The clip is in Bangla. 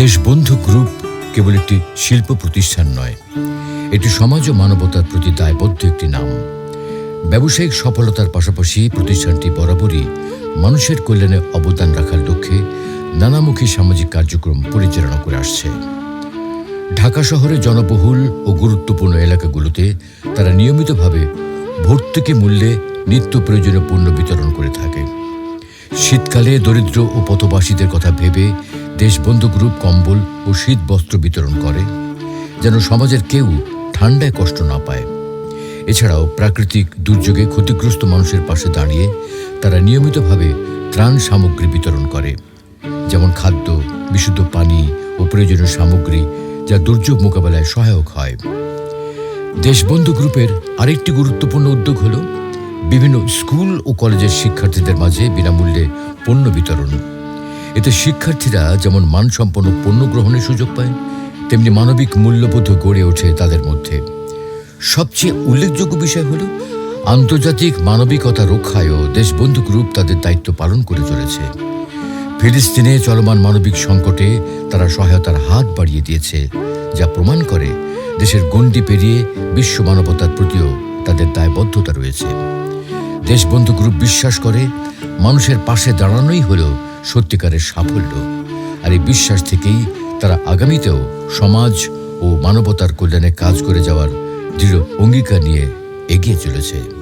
দেশবন্ধু গ্রুপ কেবল একটি শিল্প প্রতিষ্ঠান নয়, এটি সমাজ ও মানবতার প্রতি দায়বদ্ধ একটি নাম। ব্যবসায়িক সফলতার পাশাপাশি প্রতিষ্ঠানটি বরাবরই মানুষের কল্যাণে অবদান রাখার লক্ষ্যে নানামুখী সামাজিক কার্যক্রম পরিচালনা করে আসছে। ঢাকা শহরে জনবহুল ও গুরুত্বপূর্ণ এলাকাগুলোতে তারা নিয়মিতভাবে ভর্তুকি মূল্যে নিত্য প্রয়োজনীয় পণ্য বিতরণ করে থাকে। শীতকালে দরিদ্র ও পথবাসীদের কথা ভেবে দেশবন্ধু গ্রুপ কম্বল ও শীত বস্ত্র বিতরণ করে, যেন সমাজের কেউ ঠান্ডায় কষ্ট না পায়। এছাড়াও প্রাকৃতিক দুর্যোগে ক্ষতিগ্রস্ত মানুষের পাশে দাঁড়িয়ে তারা নিয়মিতভাবে ত্রাণ সামগ্রী বিতরণ করে, যেমন খাদ্য, বিশুদ্ধ পানি ও প্রয়োজনীয় সামগ্রী যা দুর্যোগ মোকাবেলায় সহায়ক হয়। দেশবন্ধু গ্রুপের আরেকটি গুরুত্বপূর্ণ উদ্যোগ হল, বিভিন্ন স্কুল ও কলেজের শিক্ষার্থীদের মাঝে বিনামূল্যে পণ্য বিতরণ। এতে শিক্ষার্থীরা যেমন মানসম্পন্ন পণ্য গ্রহণের সুযোগ পায়, তেমনি মানবিক মূল্যবোধ গড়ে ওঠে তাদের মধ্যে। সবচেয়ে উল্লেখযোগ্য বিষয় হল, আন্তর্জাতিক মানবিকতা রক্ষায়ও দেশবন্ধু গ্রুপ তাদের দায়িত্ব পালন করে চলেছে। ফিলিস্তিনে চলমান মানবিক সংকটে তারা সহায়তার হাত বাড়িয়ে দিয়েছে, যা প্রমাণ করে দেশের গণ্ডি পেরিয়ে বিশ্ব মানবতার প্রতিও তাদের দায়বদ্ধতা রয়েছে। দেশবন্ধু গ্রুপ বিশ্বাস করে, মানুষের পাশে দাঁড়ানোই হল সত্যিকারের সাফল্য আর এই বিশ্বাস থেকেই তারা আগামীতেও সমাজ ও মানবতার কল্যাণে কাজ করে যাওয়ার দৃঢ় অঙ্গীকার নিয়ে এগিয়ে চলেছে।